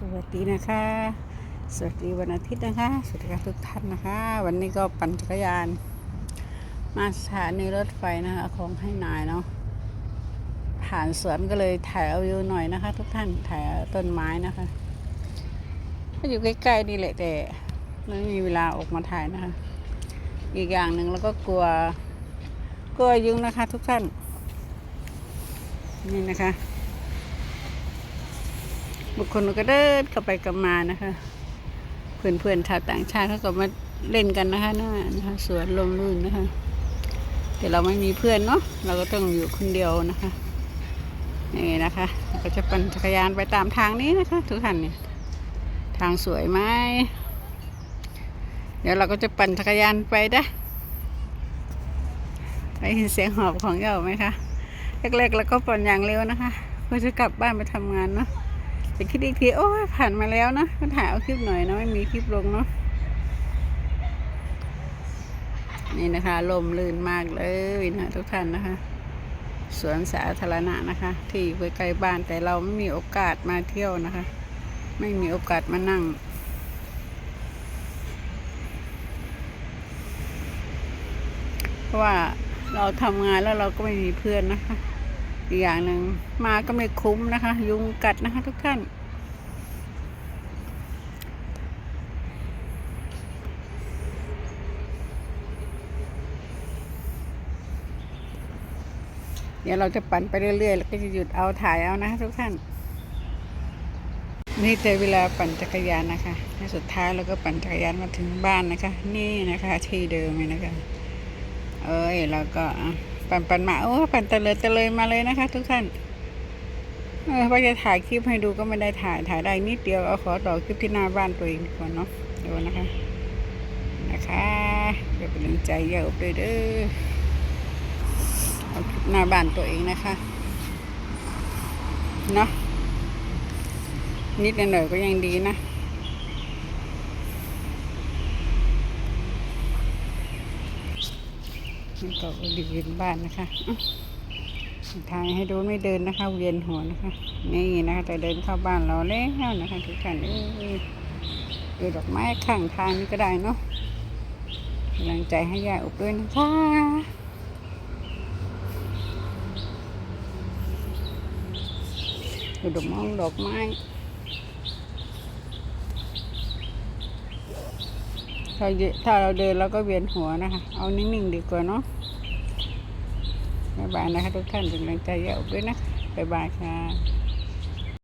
สวัสดีนะคะ สวัสดีวันอาทิตย์นะคะ สวัสดีทุกท่านนะคะ วันนี้ก็ปั่นจักรยาน มาสถานีรถไฟนะคะของให้นายเนาะ ผ่านสวนก็เลยถ่ายเอาวิวหน่อยนะคะ ทุกท่านถ่ายต้นไม้นะคะ ก็อยู่ใกล้ๆนี่แหละแต่ไม่มีเวลาออกมาถ่ายนะคะ อีกอย่างหนึ่งแล้วก็กลัว กลัวยุงนะคะ ทุกท่าน นี่นะคะ บุคคลก็เดินเข้าไปกลับมานะคะ เพื่อนๆชาวต่างชาติเขาก็มาเล่นกันนะคะหน้านะคะสวนลมลื่นนะคะ แต่เราไม่มีเพื่อนเนาะเราก็ต้องอยู่คนเดียวนะคะนี่นะคะเราก็จะปั่นจักรยานไปตามทางนี้นะคะ ทุกท่านเนี่ยทางสวยไหมเดี๋ยวเราก็จะปั่นจักรยานไปนะได้ยินเสียงหอบของเหย่าไหมคะแรกๆเราก็ปั่นอย่างเร็วนะคะเพื่อจะกลับบ้านไปทำงานเนาะ แต่คิดอีกทีโอ้ยผ่านมาแล้วนะก็ถ่ายเอาคลิปหน่อยนะไม่มีคลิปลงเนาะนี่นะคะ ลมลื่นมากเลยนะทุกท่านนะคะ สวนสาธารณะนะคะ ที่อยู่ใกล้บ้านแต่เราไม่มีโอกาสมาเที่ยวนะคะ ไม่มีโอกาสมานั่งเพราะว่าเราทำงานแล้วเราก็ไม่มีเพื่อนนะคะ อีกอย่างหนึ่งมาก็ไม่คุ้มนะคะ ยุงกัดนะคะทุกท่าน เดี๋ยวเราจะปั่นไปเรื่อยๆ แล้วก็จะหยุดเอาถ่ายเอานะคะทุกท่าน นี่แต่เวลาปั่นจักรยานนะคะในสุดท้ายเราก็ปั่นจักรยานมาถึงบ้านนะคะ นี่นะคะที่เดิมเลยนะคะ เอ้ยแล้วก็อะ ปั่นปั่นมาโอ้ปั่นตะเลยตะเลยมาเลยนะคะ ทุกท่านเออว่าจะถ่ายคลิปให้ดูก็ไม่ได้ถ่ายถ่ายได้นิดเดียวเอาขอต่อคลิปที่หน้าบ้านตัวเองกว่าเนาะดูนะคะ นะคะเดี๋ยวเป็นกำลังใจเยอะเลยเด้อเอาคลิปหน้าบ้านตัวเองนะคะเนาะนิดหน่อยก็ยังดีนะ นี่ก็บริเวณบ้านนะคะทางให้ดูไม่เดินนะคะ เวียนหัวนะคะ นี่นะคะแต่เดินเข้าบ้านเราแล้วนะคะทุกท่านเอ้ดูดอกไม้ข้างทางนี่ก็ได้เนาะกำลังใจให้ยายอบด้วยนะคะดูดอกไม้ดอกไม้ ถ้าเยถ้าเราเดินเราก็เวียนหัวนะคะ เอานิ่งๆดีกว่าเนาะบ๊ายบายนะคะทุกท่านเป็นกำลังใจเยอะด้วยนะคะบ๊ายบายค่ะ